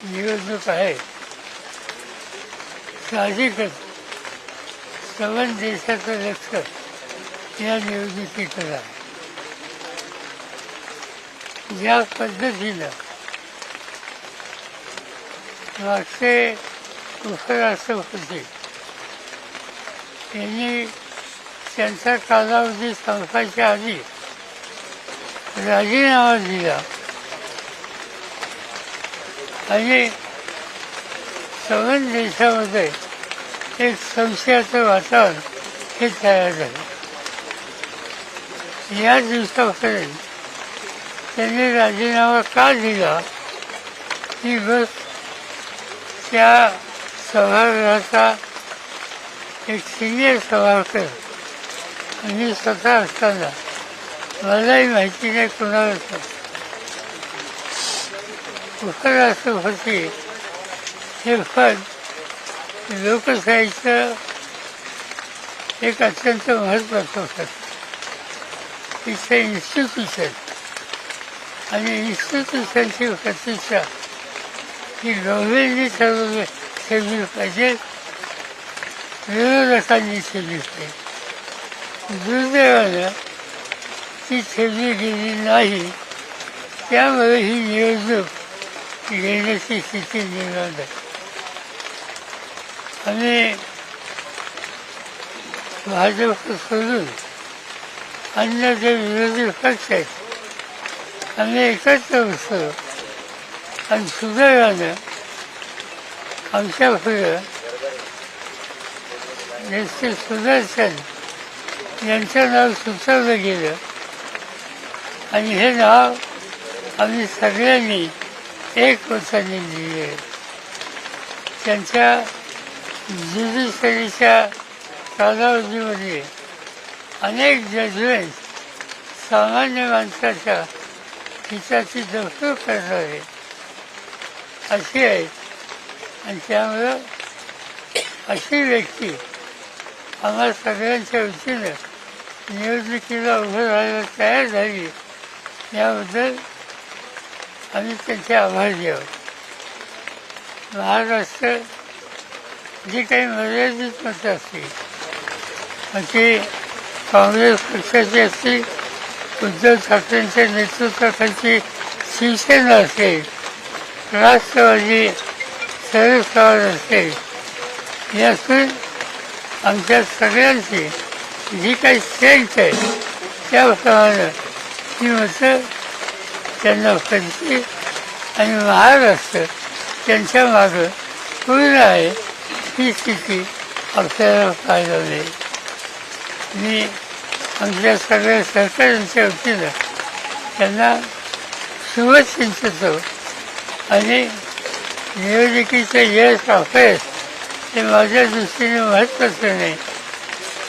निवडणूक आहे. साहजिकच सवन देशाचं लक्ष या निवडणुकीकडे आहे ज्या पद्धतीनं मागचे उपराष्ट्रपती यांनी त्यांचा कालावधी संपायच्या आधी राजीनामा दिला. आणि सगळ्या देशामध्ये एक संशयाचं वातावरण हे तयार झालं. या दिवसापर्यंत त्यांनी राजीनामा का दिला? ही बस त्या सभागृहाचा एक सिनियर सभागृह आणि स्वतः असताना मलाही माहिती नाही कुणाला उपराष्ट्रपती हे पद लोकशाहीचं एक अत्यंत महत्त्वाचं पद इथं इन्स्टिट्यूशन आणि इन्स्टिट्यूशनची प्रतिष्ठा ही गव्हर्नमेंटनी ठरवली ठेवली पाहिजे. विरोधकांनी ठेवली पाहिजे. दुर्दैवानं ती ठेवली गेली नाही. त्यामुळे ही निवडणूक घेण्याची स्थिती निर्माण झाली आम्ही भाजप सोडून अन्य जे विरोधी पक्ष आहेत आम्ही एकत्र बसलो आणि सुदैवानं आमच्या पुढं नेते सुदर्शन यांचं नाव सुचवलं गेलं. आणि हे नाव आम्ही सगळ्यांनी एक वचनी लिहिले त्यांच्या ज्युडिशरीच्या कालावधीमध्ये अनेक जजमेंट सामान्य माणसाच्या हिताची दखल करणारे अशी आहेत आणि त्यामुळं अशी व्यक्ती आम्हा सगळ्यांच्या वतीनं निवडणुकीला उभं राहायला तयार झाली याबद्दल आम्ही त्यांचे आभार द्यावं महाराष्ट्र जी काही मर्यादित मतं असतील मग ती काँग्रेस पक्षाची असतील उद्धव ठाकरेंच्या नेतृत्वाखालची शिवसेना असेल राष्ट्रवादी शरद पवार असेल यातून आमच्या सगळ्यांची जी काही स्ट्रेंथ आहे त्याप्रमाणे ही मतं त्यांना पडते आणि महाराष्ट्र त्यांच्या मागं पूर्ण आहे? ही स्थिती आपल्याला पाहायला मिळेल. मी आमच्या सगळ्या सरकारांच्या वतीनं त्यांना शुभचिंततो आणि निवडणुकीचं यश अपयश हे माझ्या दृष्टीने महत्त्वाचं नाही.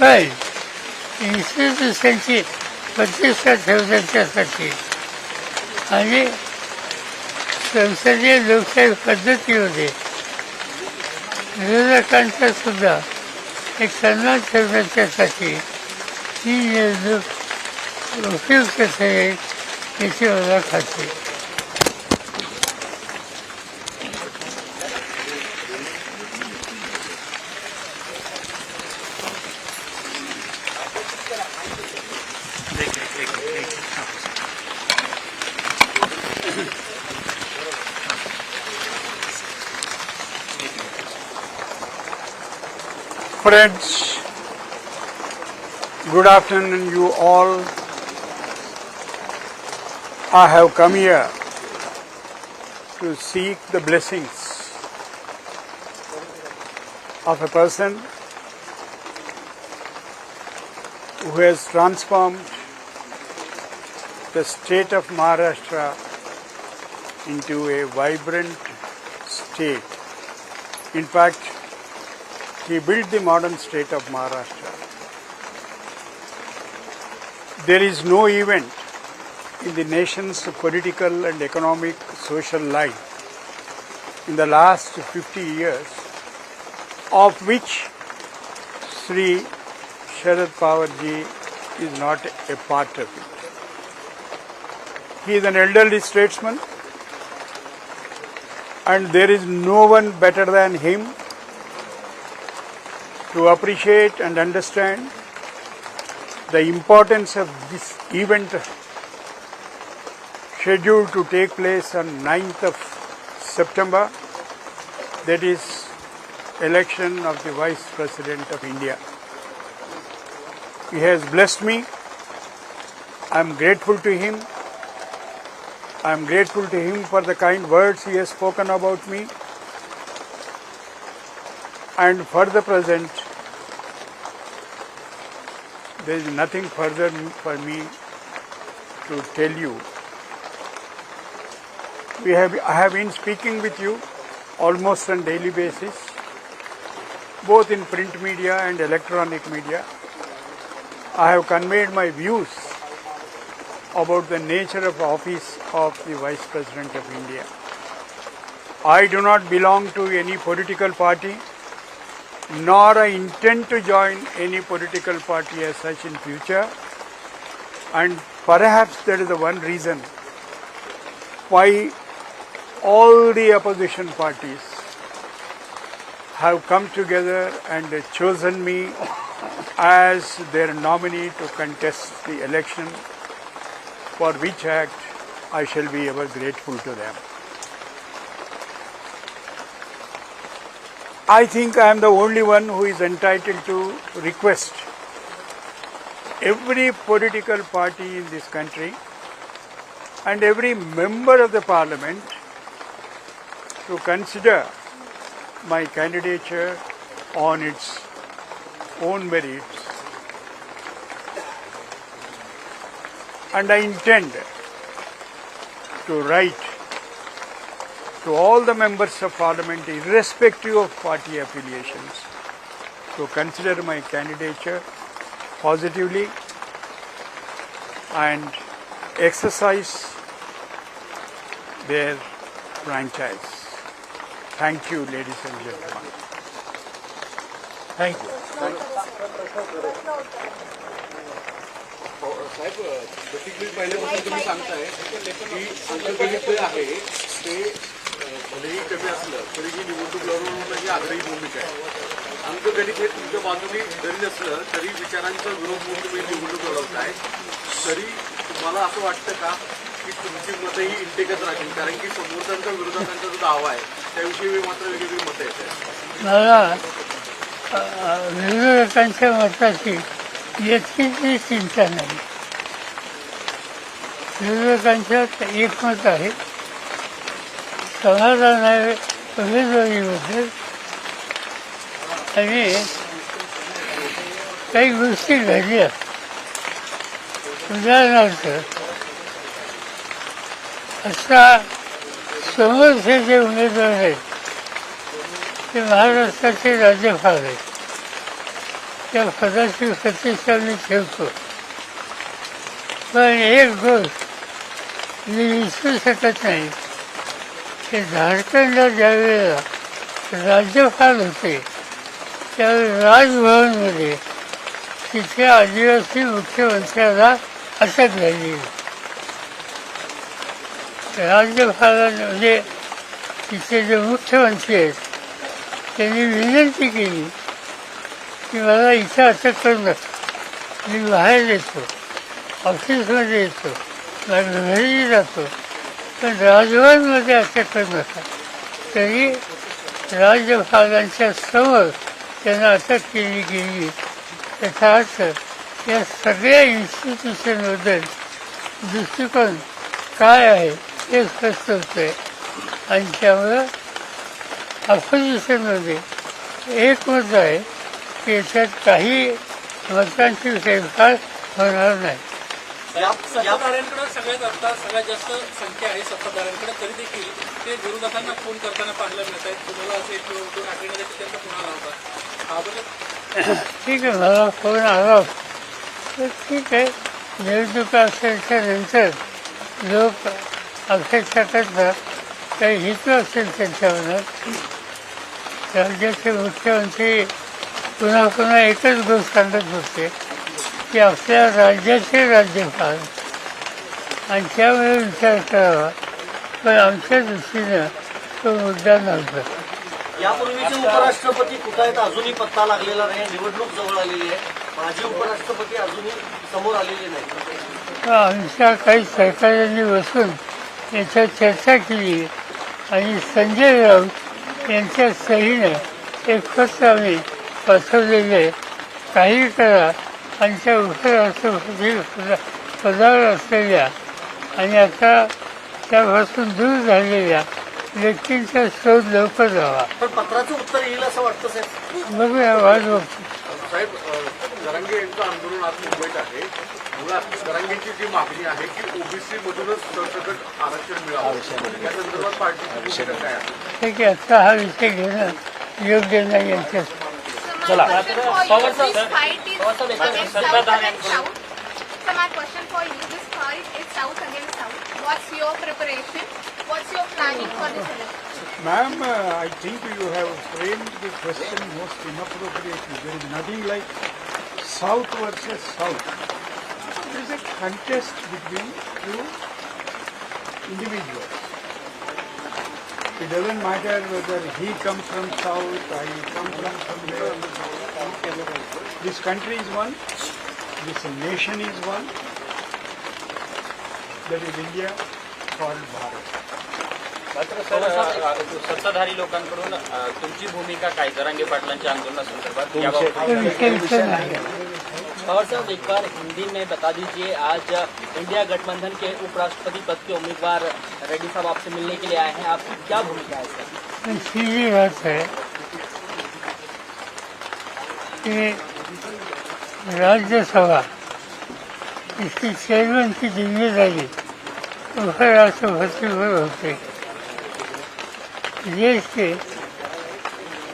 पण इन्स्टिट्यूशनची प्रतिष्ठा ठेवण्याच्यासाठी आणि संसदीय लोकशाही पद्धतीमध्ये विरोधकांचा सुद्धा एक सन्मान ठेवण्याच्यासाठी ही निवडणूक उपयुक्त ठरेल याची मला खात्री Thank you. Friends, good afternoon, you all. I have come here to seek the blessings of a person who has transformed the state of Maharashtra into a vibrant state. In fact, he built the modern state of Maharashtra. There is no event in the nation's political and economic social life in the last 50 years of which Sri Sharad Pawar ji is not a part of it. He is an elderly statesman and there is no one better than him to appreciate and understand the importance of this event scheduled to take place on 9th of September that is election of the vice president of India. He has blessed me. I am grateful to him. I am grateful to him for the kind words he has spoken about me. And for the present there is nothing further for me to tell you. We have, I have been speaking with you almost on daily basis, both in print media and electronic media. I have conveyed my views about the nature of office of the Vice President of India. I do not belong to any political party nor I intend to join any political party as such in future. And perhaps that is the one reason why all the opposition parties have come together and chosen me as their nominee to contest the election, for which act I shall be ever grateful to them. I think I am the only one who is entitled to request every political party in this country and every member of the parliament to consider my candidature on its own merits. And I intend to write to all the members of parliament, irrespective of party affiliations, to consider my candidature positively and exercise their franchise. Thank you, ladies and gentlemen. Thank you. Saheb basically पहिल्यापासून तुम्ही सांगताय की अंकगणित जे आहे ते अं, भलेही कमी असलं तरीही निवडणूक लढवणं ही आग्रही भूमिका आहे अंकगणित हे तुमच्या बाजूने जरी नसलं तरी विचारांचा विरोध म्हणून तुम्ही निवडणूक लढवताय तरी तुम्हाला असं वाटतं का की तुमची मतं ही इंटेकच राहतील कारण की समोरच्यांचा विरोधकांचा जो दावा आहे त्याविषयी मात्र वेगवेगळी मतं येत आहेत मला विरोधकांच्या मताची याची चिंता नाही. विरोधकांच्यात एकमत आहे. समाधान आहे होते आणि काही गोष्टी घडल्या उदाहरणार्थ असा समोरचे जे उमेदवार आहेत ते महाराष्ट्राचे राज्यपाल आहेत. त्या पदाची प्रतिष्ठा मी ठेवतो पण एक गोष्ट मी विसरू शकत नाही ते झारखंडला ज्यावेळेला राज्यपाल होते. त्यावेळी राजभवनमध्ये तिथे आदिवासी मुख्यमंत्र्याला अटक झाली. राज्यपालाने म्हणजे तिथे जे मुख्यमंत्री आहेत त्यांनी विनंती केली की मला इथे अटक करू नका मी बाहेर येतो ऑफिसमध्ये येतो माझ्या घरी जातो. पण राजभवनमध्ये अटक करू नका तरी राज्यपालांच्या समोर त्यांना अटक केली गेली. त्याचा अर्थ या सगळ्या इन्स्टिट्यूशनबद्दल दृष्टिकोन काय आहे हे स्पष्ट होतं आहे आणि त्यामुळं अपोजिशनमध्ये एक मत आहे की याच्यात काही मतांची फेरफार होणार नाही. सत्ताधाऱ्यांकडे सगळ्यात आता सगळ्यात जास्त संख्या आहे सत्ताधाऱ्यांकडे तरी देखील ते विरोधकांना फोन करताना पाहायला मिळत आहेत. तुम्हाला असे एक दोन आठवड्यामध्ये त्यांचा फोन आला होता ठीक आहे मला फोन आला. तर ठीक आहे. निवडणुका नंतर लोक अपेक्षा करतात काही हित असेल त्यांच्या मनात राज्याचे मुख्यमंत्री पुन्हा पुन्हा एकच गोष्ट सांगत होते की आपल्या राज्याचे राज्यपाल. आणि त्यामुळे विचार करावा पण आमच्या दृष्टीनं तो मुद्दा नव्हता. यापूर्वीचे उपराष्ट्रपती कुठं आहेत? अजूनही पत्ता लागलेला नाही. निवडणूक जवळ आलेली आहे. माजी उपराष्ट्रपती अजूनही समोर आलेले नाही आमच्या काही सरकारांनी बसून याच्यावर चर्चा केली. आणि संजय राऊत यांच्या सहीने एक पत्र आम्ही पाठवलेले आहे. काही करा. आमच्या उपराष्ट्रपती पदा- पदावर असलेल्या आणि आता त्यापासून दूर झालेल्या व्यक्तींचा शोध लवकर जावा पण पत्राचं उत्तर येईल असं वाटतं साहेब बघूया वाट बघतो साहेब अ, जरांगे यांचं आंदोलन आज मुंबईत आहे मुळात जी मागणी आहे की ओबीसी मधूनच सरसकट आरक्षण मिळावं या संदर्भात पार्टी काय ठीक आहे आता हा विषय घेणं योग्य नाही यांच्या So my question for you, this fight is against South against South. So my question for you, this fight is South against South. What's your preparation? What's your planning for this election? Ma'am, uh, I think you have framed the question most inappropriately. There is nothing like South versus South. It is a contest between two individuals. It doesn't matter whether he comes from South, I come from somewhere. This country is one, this nation is one. That is India called Bharat. मात्र sir अ, सत्ताधारी लोकांकडून तुमची भूमिका काय? जरांगे पाटलांच्या आंदोलनासंदर्भात पवार साहब एक बार हिंदी में बता दीजिए आज इंडिया गठबंधन के उपराष्ट्रपति पद के उम्मीदवार रेड्डी साहब आपसे मिलने के लिए आए हैं। आपकी क्या भूमिका है इसका सीधी बात है कि राज्यसभा इसकी चेयरमैन की जिम्मेदारी उपराष्ट्रपति पर होती है। देश के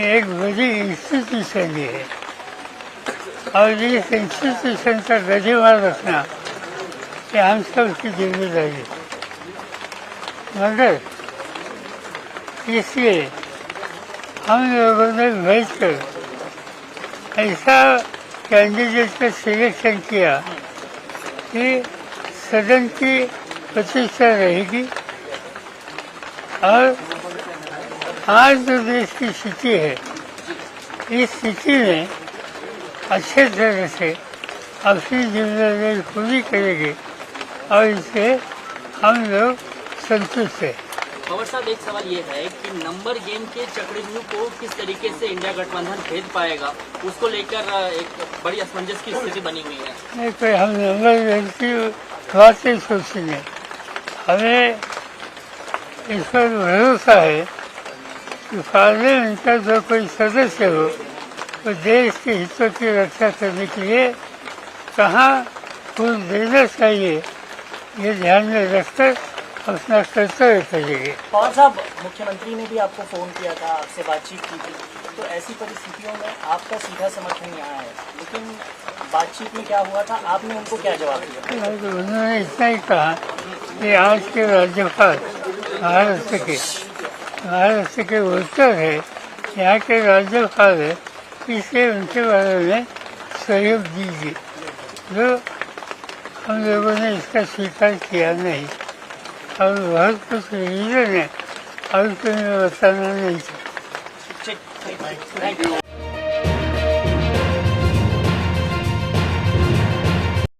एक बड़ी इंस्टीट्यूशन ये है। और इस इंस्टीट्यूशन का गढ़ेमार रखना ये हम सब की जिम्मेदारी है। मगर इसलिए हम लोगों ने बैठकर ऐसा कैंडिडेट का सिलेक्शन किया कि सदन की प्रतिष्ठा रहेगी और आज जो देश की स्थिति है। इस स्थिति में अच्छे तरह से अपनी ज़िम्मेदारी पूरी करेंगे और इससे हम लोग संतुष्ट हैं। पवार साहब एक सवाल ये है कि नंबर गेम के चक्रव्यूह को किस तरीके से इंडिया गठबंधन भेद पाएगा? उसको लेकर एक बड़ी असमंजस की स्थिति बनी हुई है। नहीं कोई हम नंबर गेम की बात नहीं सोचेंगे। हमें इस पर भरोसा है कि पार्लियामेंट का जो कोई सदस्य हो वो देश के हितों की रक्षा करने के लिए कहाँ फूल देना चाहिए ये ध्यान में रखकर अपना कर्तव्य करेंगे पवार साहब मुख्यमंत्री ने भी आपको फ़ोन किया था आपसे बातचीत की थी। तो ऐसी परिस्थितियों में आपका सीधा समर्थन यहाँ है लेकिन बातचीत में क्या हुआ था? आपने उनको क्या जवाब दिया? तो उन्होंने इतना ही कहा कि आज के राज्यपाल महाराष्ट्र के महाराष्ट्र के उत्तर है यहाँ के राज्यपाल है इसलिए उनके बारे में सहयोग दीजिए। जो हम लोगों ने इसका स्वीकार किया नहीं और बहुत कुछ रीजन है और तुम्हें बताना नहीं। था